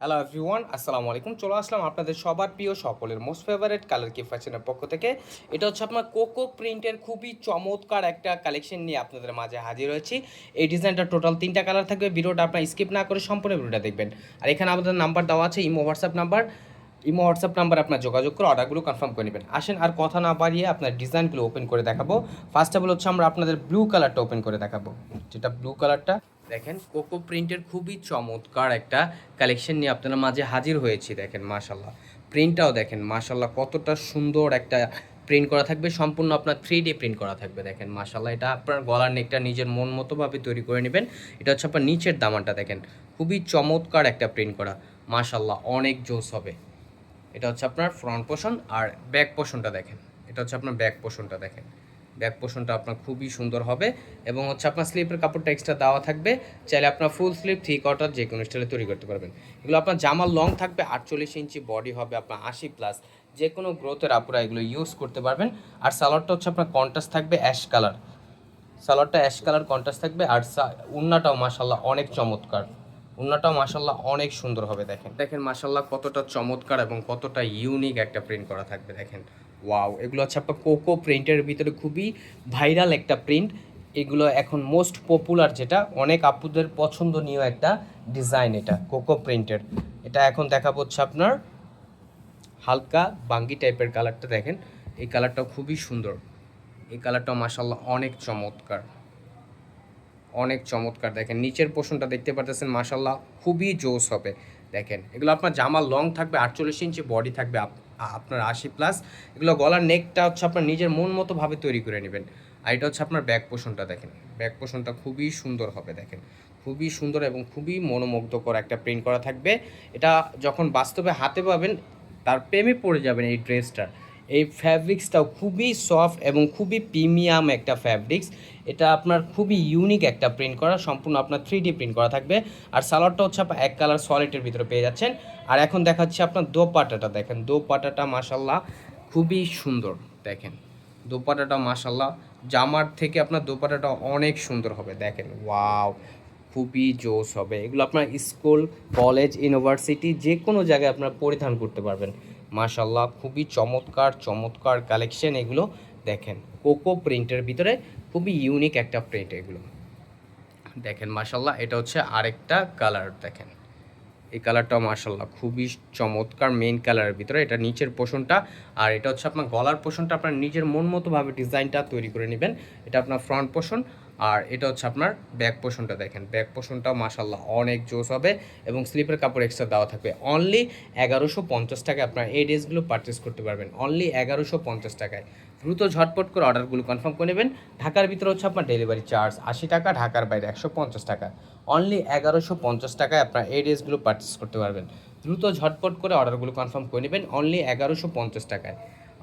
Hello everyone আসসালামু আলাইকুম চলে আসলাম আপনাদের সবার প্রিয় সকলের মোস্ট ফেভারিট কালার কি ফ্যাশনের পক্ষ থেকে। এটা হচ্ছে আপনার কোকো প্রিন্টের খুবই চমৎকার একটা কালেকশন নিয়ে আপনাদের মাঝে হাজির হয়েছি। এই ডিজাইনটা টোটাল তিনটা কালার থাকবে। ভিডিওটা আপনার স্কিপ না করে সম্পূর্ণ ভিডিওটা দেখবেন। আর এখানে আমাদের নাম্বার দেওয়া আছে, imo WhatsApp number imo WhatsApp number আপনার যোগাযোগ করে অর্ডারগুলো কনফার্ম করে নেবেন। আসেন, আর কথা না বাড়িয়ে আপনার ডিজাইনগুলো ওপেন করে দেখাবো। ফার্স্ট অফ অল হচ্ছে আমরা আপনাদের ব্লু কালারটা ওপেন করে দেখাবো। যেটা ব্লু কালারটা দেখেন, কোকো প্রিন্টের খুবই চমৎকার একটা কালেকশন নিয়ে আপনার মাঝে হাজির হয়েছি, দেখেন মাশাল্লাহ প্রিন্টটাও দেখেন মাশাল্লাহ কতটা সুন্দর একটা প্রিন্ট করা থাকবে, সম্পূর্ণ আপনার থ্রি ডি প্রিন্ট করা থাকবে, দেখেন মাশাল্লাহ এটা আপনার গলার নেকটা নিজের মন মতোভাবে তৈরি করে নেবেন। এটা হচ্ছে আপনার নিচের দামানটা, দেখেন, খুবই চমৎকার একটা প্রিন্ট করা। মাশাল্লাহ অনেক জোস হবে। এটা হচ্ছে আপনার ফ্রন্ট পোষণ আর ব্যাক পোষণটা দেখেন। এটা হচ্ছে আপনার ব্যাক পোষণটা দেখেন। ব্যাক পোষণটা আপনার খুবই সুন্দর হবে এবং হচ্ছে আপনার স্লিপের কাপড়টা এক্সট্রা দেওয়া থাকবে। চাইলে আপনার ফুল স্লিপ থ্রি কোয়ার্টার যে কোনো স্টাইলে তৈরি করতে পারবেন। এগুলো আপনার জামার লং থাকবে, আটচল্লিশ ইঞ্চি বডি হবে আপনার আশি প্লাস যে কোনো গ্রোথের আপুরা এগুলো ইউজ করতে পারবেন। আর সালোয়ারটা হচ্ছে আপনার কন্ট্রাস্ট থাকবে অ্যাশ কালার সালোয়ারটা অ্যাশ কালার কন্ট্রাস্ট থাকবে আর উন্নাটাও মাসাল্লাহ অনেক চমৎকার। উন্নাটাও মাসাল্লাহ অনেক সুন্দর হবে, দেখেন। দেখেন মাসাল্লাহ কতটা চমৎকার এবং কতটা ইউনিক একটা প্রিন্ট করা থাকবে, দেখেন। ওয়াও এগুলো হচ্ছে আপনার কোকো প্রিন্টের ভিতরে খুবই ভাইরাল একটা প্রিন্ট এগুলো এখন মোস্ট পপুলার যেটা, অনেক আপুদের পছন্দনীয় একটা ডিজাইন এটা কোকো প্রিন্টের এটা এখন দেখা হচ্ছে আপনার হালকা বাঙ্গি টাইপের কালারটা দেখেন। এই কালারটাও খুবই সুন্দর। এই কালারটাও মাসাল্লাহ অনেক চমৎকার। অনেক চমৎকার দেখেন। নিচের পোষণটা দেখতে পারতেছেন মাসাল্লাহ খুবই জোস হবে। দেখেন, এগুলো আপনার জামা লং থাকবে, আটচল্লিশ ইঞ্চি বডি থাকবে আপনার আশি প্লাস এগুলো গলার নেকটা হচ্ছে আপনার নিজের মন মতো ভাবে তৈরি করে নেবেন। আর এটা হচ্ছে আপনার ব্যাক পোষণটা দেখেন। ব্যাক পোষণটা খুবই সুন্দর হবে দেখেন। খুবই সুন্দর এবং খুবই মনোমুগ্ধকর একটা প্রিন্ট করা থাকবে। এটা যখন বাস্তবে হাতে পাবেন, তার প্রেমে পড়ে যাবেন এই ড্রেসটার এই ফ্যাব্রিক্সটাও খুবই সফট এবং খুবই প্রিমিয়াম একটা ফ্যাব্রিক্স এটা আপনার খুবই ইউনিক একটা প্রিন্ট করা, সম্পূর্ণ আপনার থ্রি ডি প্রিন্ট করা থাকবে। আর সালোয়ারটা হচ্ছে আপনার এক কালার সলিডের ভিতরে পেয়ে যাচ্ছেন। আর এখন দেখাচ্ছি আপনার দোপাটাটা দেখেন। দোপাটাটা মাসাল্লাহ খুবই সুন্দর, দেখেন। দোপাটাটা মাসাল্লাহ জামার থেকে আপনার দোপাটাটা অনেক সুন্দর হবে, দেখেন। ওয়াও, খুবই জোস হবে। এগুলো আপনার স্কুল, কলেজ, ইউনিভার্সিটি যে কোনো জায়গায় আপনারা পরিধান করতে পারবেন। মাশাল্লাহ খুবই চমৎকার চমৎকার কালেকশন এগুলো দেখেন। কোকো প্রিন্টের ভিতরে খুবই ইউনিক একটা প্রিন্ট এগুলো। দেখেন মাশাল্লাহ এটা হচ্ছে আরেকটা কালার দেখেন। এই কালারটাও মার্শাল্লাহ খুবই চমৎকার মেন কালারের ভিতরে। এটা নিচের পোষণটা, আর এটা হচ্ছে আপনার গলার পোষণটা, আপনার নিজের মন মতোভাবে ডিজাইনটা তৈরি করে নেবেন। এটা আপনার ফ্রন্ট পোষণ আর এটা হচ্ছে আপনার ব্যাক পোষণটা দেখেন। ব্যাক পোষণটাও মাশাল্লাহ অনেক জোস হবে এবং স্লিপের কাপড় এক্সট্রা দেওয়া থাকবে। অনলি এগারোশো পঞ্চাশ টাকায় আপনার এই ড্রেসগুলো পারচেস করতে পারবেন। অনলি এগারোশো পঞ্চাশ টাকায়। দ্রুত ঝটপট করে অর্ডারগুলো কনফার্ম করে নেবেন। ঢাকার ভিতরে হচ্ছে আপনার ডেলিভারি চার্জ আশি টাকা, ঢাকার বাইরে একশো পঞ্চাশ টাকা। অনলি এগারোশো পঞ্চাশ টাকায় আপনার এই ড্রেসগুলো পারচেস করতে পারবেন। দ্রুত ঝটপট করে অর্ডারগুলো কনফার্ম করে নেবেন। অনলি এগারোশো পঞ্চাশ টাকায়।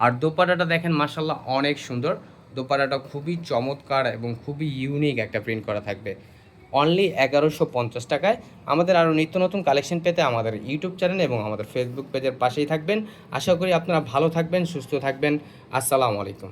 আর দোপাটাটা দেখেন মাসাল্লাহ অনেক সুন্দর। দোপাটাটা খুবই চমৎকার এবং খুবই ইউনিক একটা প্রিন্ট করা থাকবে। অনলি এগারোশো পঞ্চাশ টাকায়। আমাদের আরও নিত্য নতুন কালেকশন পেতে আমাদের ইউটিউব চ্যানেল এবং আমাদের ফেসবুক পেজের পাশেই থাকবেন। আশা করি আপনারা ভালো থাকবেন, সুস্থ থাকবেন। আসসালামু আলাইকুম।